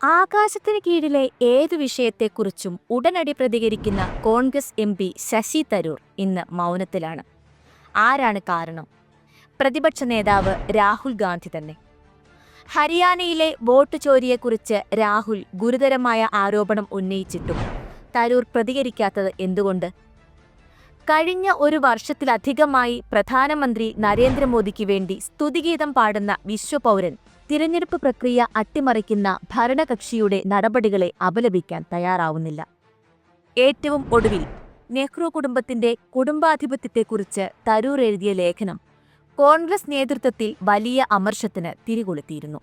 ആകാശത്തിന് കീഴിലെ ഏതു വിഷയത്തെക്കുറിച്ചും ഉടനടി പ്രതികരിക്കുന്ന Congress M P Shashi Tharoor ഇന്ന് മൗനത്തിലാണ്. ആരാണ് കാരണം? പ്രതിപക്ഷ നേതാവ് രാഹുൽ ഗാന്ധി തന്നെ. ഹരിയാനയിലെ വോട്ട് ചോരിയെക്കുറിച്ച് രാഹുൽ ഗുരുതരമായ ആരോപണം ഉന്നയിച്ചിട്ടും തരൂർ പ്രതികരിക്കാത്തത് എന്തുകൊണ്ട്? കഴിഞ്ഞ ഒരു വർഷത്തിലധികമായി പ്രധാനമന്ത്രി നരേന്ദ്രമോദിക്ക് വേണ്ടി സ്തുതിഗീതം പാടുന്ന വിശ്വപൗരൻ തിരഞ്ഞെടുപ്പ് പ്രക്രിയ അട്ടിമറിക്കുന്ന ഭരണകക്ഷിയുടെ നടപടികളെ അപലപിക്കാൻ തയ്യാറാവുന്നില്ല. ഏറ്റവും ഒടുവിൽ നെഹ്റു കുടുംബത്തിന്റെ കുടുംബാധിപത്യത്തെക്കുറിച്ച് തരൂർ എഴുതിയ ലേഖനം കോൺഗ്രസ് നേതൃത്വത്തിൽ വലിയ അമർഷത്തിന് തിരികൊളുത്തിയിരുന്നു.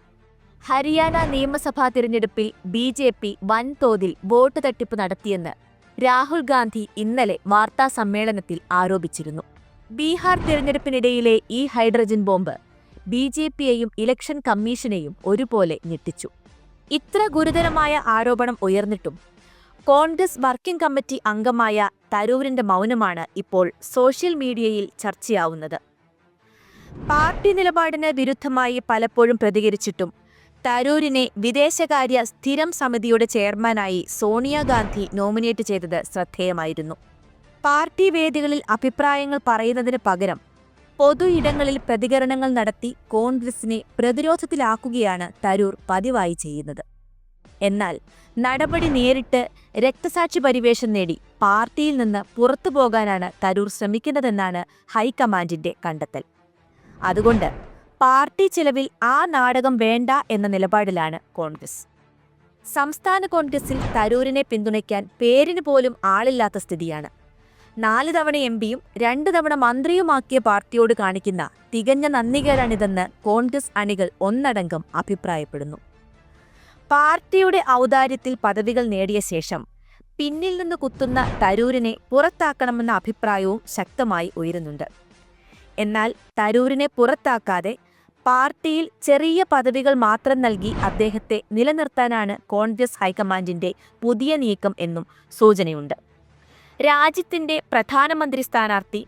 ഹരിയാന നിയമസഭാ തിരഞ്ഞെടുപ്പിൽ ബി ജെ പി വൻതോതിൽ വോട്ട് തട്ടിപ്പ് നടത്തിയെന്ന് രാഹുൽ ഗാന്ധി ഇന്നലെ വാർത്താ സമ്മേളനത്തിൽ ആരോപിച്ചിരുന്നു. ബീഹാർ തിരഞ്ഞെടുപ്പിനിടയിലെ ഈ ഹൈഡ്രജൻ ബോംബ് ബി ജെ പിയെയും ഇലക്ഷൻ കമ്മീഷനെയും ഒരുപോലെ ഞെട്ടിച്ചു. ഇത്ര ഗുരുതരമായ ആരോപണം ഉയർന്നിട്ടും കോൺഗ്രസ് വർക്കിംഗ് കമ്മിറ്റി അംഗമായ തരൂരിന്റെ മൗനമാണ് ഇപ്പോൾ സോഷ്യൽ മീഡിയയിൽ ചർച്ചയാവുന്നത്. പാർട്ടി നിലപാടിന് വിരുദ്ധമായി പലപ്പോഴും പ്രതികരിച്ചിട്ടും തരൂരിനെ വിദേശകാര്യ സ്ഥിരം സമിതിയുടെ ചെയർമാനായി സോണിയാഗാന്ധി നോമിനേറ്റ് ചെയ്തത് ശ്രദ്ധേയമായിരുന്നു. പാർട്ടി വേദികളിൽ അഭിപ്രായങ്ങൾ പറയുന്നതിന് പകരം പൊതു ഇടങ്ങളിൽ പ്രതികരണങ്ങൾ നടത്തി കോൺഗ്രസിനെ പ്രതിരോധത്തിലാക്കുകയാണ് തരൂർ പതിവായി ചെയ്യുന്നത്. എന്നാൽ നടപടി നേരിട്ട് രക്തസാക്ഷി പരിവേഷം നേടി പാർട്ടിയിൽ നിന്ന് പുറത്തു പോകാനാണ് തരൂർ ശ്രമിക്കുന്നതെന്നാണ് ഹൈക്കമാൻഡിന്റെ കണ്ടെത്തൽ. അതുകൊണ്ട് പാർട്ടി ചിലവിൽ ആ നാടകം വേണ്ട എന്ന നിലപാടിലാണ് കോൺഗ്രസ്. സംസ്ഥാന കോൺഗ്രസിൽ തരൂരിനെ പിന്തുണയ്ക്കാൻ പേരിന് പോലും ആളില്ലാത്ത സ്ഥിതിയാണ്. നാല് തവണ എം പിയും രണ്ടു തവണ മന്ത്രിയുമാക്കിയ പാർട്ടിയോട് കാണിക്കുന്ന തികഞ്ഞ നന്ദികേടാണിതെന്ന് കോൺഗ്രസ് അണികൾ ഒന്നടങ്കം അഭിപ്രായപ്പെടുന്നു. പാർട്ടിയുടെ ഔദാര്യത്തിൽ പദവികൾ നേടിയ ശേഷം പിന്നിൽ നിന്ന് കുത്തുന്ന തരൂരിനെ പുറത്താക്കണമെന്ന അഭിപ്രായവും ശക്തമായി ഉയരുന്നുണ്ട്. എന്നാൽ തരൂരിനെ പുറത്താക്കാതെ പാർട്ടിയിൽ ചെറിയ പദവികൾ മാത്രം നൽകി അദ്ദേഹത്തെ നിലനിർത്താനാണ് കോൺഗ്രസ് ഹൈക്കമാൻഡിന്റെ പുതിയ നീക്കം എന്നും സൂചനയുണ്ട്. രാജ്യത്തിന്റെ പ്രധാനമന്ത്രി സ്ഥാനാർത്ഥി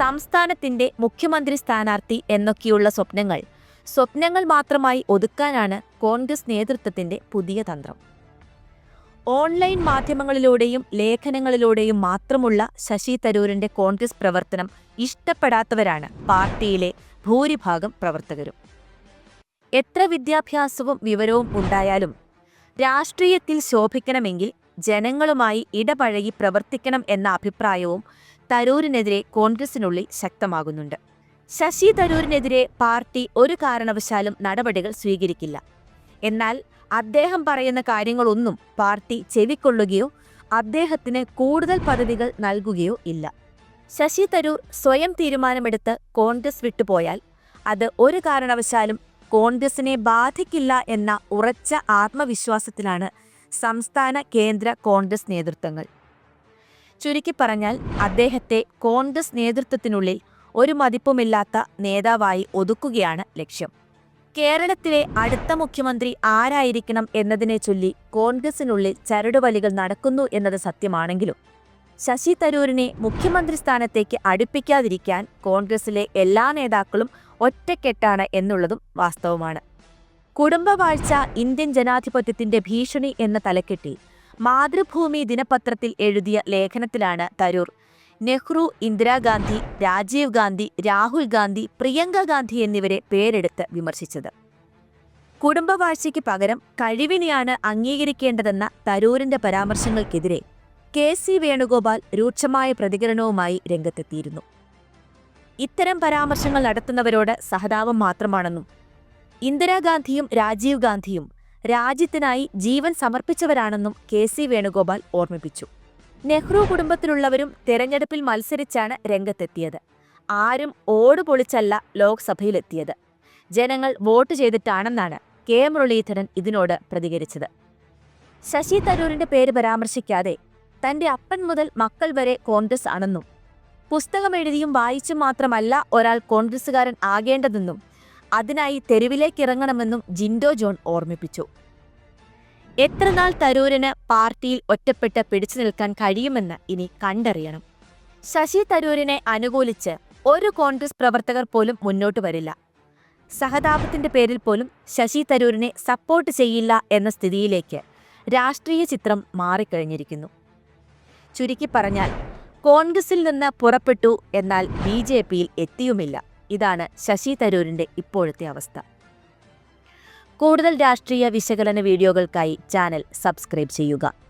സംസ്ഥാനത്തിന്റെ മുഖ്യമന്ത്രി സ്ഥാനാർത്ഥി എന്നൊക്കെയുള്ള സ്വപ്നങ്ങൾ. സ്വപ്നങ്ങൾ മാത്രമായി ഒതുക്കാനാണ് കോൺഗ്രസ് നേതൃത്വത്തിന്റെ പുതിയ തന്ത്രം. ഓൺലൈൻ മാധ്യമങ്ങളിലൂടെയും ലേഖനങ്ങളിലൂടെയും മാത്രമുള്ള ശശി തരൂരിന്റെ കോൺഗ്രസ് പ്രവർത്തനം ഇഷ്ടപ്പെടാത്തവരാണ് പാർട്ടിയിലെ ഭൂരിഭാഗം പ്രവർത്തകരും. എത്ര വിദ്യാഭ്യാസവും വിവരവും ഉണ്ടായാലും രാഷ്ട്രീയത്തിൽ ശോഭിക്കണമെങ്കിൽ ജനങ്ങളുമായി ഇടപഴകി പ്രവർത്തിക്കണം എന്ന അഭിപ്രായവും തരൂരിനെതിരെ കോൺഗ്രസിനുള്ളിൽ ശക്തമാകുന്നുണ്ട്. ശശി തരൂരിനെതിരെ പാർട്ടി ഒരു കാരണവശാലും നടപടികൾ സ്വീകരിക്കില്ല. എന്നാൽ അദ്ദേഹം പറയുന്ന കാര്യങ്ങളൊന്നും പാർട്ടി ചെവിക്കൊള്ളുകയോ അദ്ദേഹത്തിന് കൂടുതൽ പദവികൾ നൽകുകയോ ഇല്ല. ശശി തരൂർ സ്വയം തീരുമാനമെടുത്ത് കോൺഗ്രസ് വിട്ടുപോയാൽ അത് ഒരു കാരണവശാലും കോൺഗ്രസിനെ ബാധിക്കില്ല എന്ന ഉറച്ച ആത്മവിശ്വാസത്തിലാണ് സംസ്ഥാന കേന്ദ്ര കോൺഗ്രസ് നേതൃത്വങ്ങൾ. ചുരുക്കി പറഞ്ഞാൽ അദ്ദേഹത്തെ കോൺഗ്രസ് നേതൃത്വത്തിനുള്ളിൽ ഒരു മതിപ്പുമില്ലാത്ത നേതാവായി ഒതുക്കുകയാണ് ലക്ഷ്യം. കേരളത്തിലെ അടുത്ത മുഖ്യമന്ത്രി ആരായിരിക്കണം എന്നതിനെ ചൊല്ലി കോൺഗ്രസിനുള്ളിൽ ചരടുവലികൾ നടക്കുന്നു എന്നത് സത്യമാണെങ്കിലും ശശി തരൂരിനെ മുഖ്യമന്ത്രി സ്ഥാനത്തേക്ക് അടുപ്പിക്കാതിരിക്കാൻ കോൺഗ്രസിലെ എല്ലാ നേതാക്കളും ഒറ്റക്കെട്ടാണ് എന്നുള്ളതും വാസ്തവമാണ്. കുടുംബവാഴ്ച ഇന്ത്യൻ ജനാധിപത്യത്തിന്റെ ഭീഷണി എന്ന തലക്കെട്ടിൽ മാതൃഭൂമി ദിനപത്രത്തിൽ എഴുതിയ ലേഖനത്തിലാണ് തരൂർ. നെഹ്റു ഇന്ദിരാഗാന്ധി രാജീവ് ഗാന്ധി രാഹുൽ ഗാന്ധി പ്രിയങ്ക ഗാന്ധി എന്നിവരെ പേരെടുത്ത് വിമർശിച്ചത്. കുടുംബവാഴ്ചയ്ക്ക് പകരം കഴിവിനെയാണ് അംഗീകരിക്കേണ്ടതെന്ന തരൂരിന്റെ പരാമർശങ്ങൾക്കെതിരെ കെ സി വേണുഗോപാൽ രൂക്ഷമായ പ്രതികരണവുമായി രംഗത്തെത്തിയിരുന്നു. ഇത്തരം പരാമർശങ്ങൾ നടത്തുന്നവരോട് സഹതാപം മാത്രമാണെന്നും ഇന്ദിരാഗാന്ധിയും രാജീവ് ഗാന്ധിയും രാജ്യത്തിനായി ജീവൻ സമർപ്പിച്ചവരാണെന്നും കെ സി വേണുഗോപാൽ ഓർമ്മിപ്പിച്ചു. നെഹ്റു കുടുംബത്തിലുള്ളവരും തെരഞ്ഞെടുപ്പിൽ മത്സരിച്ചാണ് രംഗത്തെത്തിയത്. ആരും ഓട് പൊളിച്ചല്ല ലോക്സഭയിലെത്തിയത്. ജനങ്ങൾ വോട്ട് ചെയ്തിട്ടാണെന്നാണ് കെ മുരളീധരൻ ഇതിനോട് പ്രതികരിച്ചത്. ശശി തരൂരിന്റെ പേര് പരാമർശിക്കാതെ തന്റെ അപ്പൻ മുതൽ മക്കൾ വരെ കോൺഗ്രസ് ആണെന്നും പുസ്തകം എഴുതിയും വായിച്ചും മാത്രമല്ല ഒരാൾ കോൺഗ്രസുകാരൻ ആകേണ്ടതെന്നും അതിനായി തെരുവിലേക്കിറങ്ങണമെന്നും ജിൻഡോ ജോൺ ഓർമ്മിപ്പിച്ചു. എത്രനാൾ തരൂരിന് പാർട്ടിയിൽ ഒറ്റപ്പെട്ട് പിടിച്ചു നിൽക്കാൻ കഴിയുമെന്ന് ഇനി കണ്ടറിയണം. ശശി തരൂരിനെ അനുകൂലിച്ച് ഒരു കോൺഗ്രസ് പ്രവർത്തകർ പോലും മുന്നോട്ട് വരില്ല. സഹതാപത്തിന്റെ പേരിൽ പോലും ശശി തരൂരിനെ സപ്പോർട്ട് ചെയ്യില്ല എന്ന സ്ഥിതിയിലേക്ക് രാഷ്ട്രീയ ചിത്രം മാറിക്കഴിഞ്ഞിരിക്കുന്നു. ചുരുക്കി പറഞ്ഞാൽ കോൺഗ്രസിൽ നിന്ന് പുറപ്പെട്ടു എന്നാൽ ബി ജെ പിയിൽ എത്തിയുമില്ല. ഇതാണ് ശശി തരൂരിന്റെ ഇപ്പോഴത്തെ അവസ്ഥ. കൂടുതൽ രാഷ്ട്രീയ വിശകലന വീഡിയോകൾക്കായി ചാനൽ സബ്സ്ക്രൈബ് ചെയ്യുക.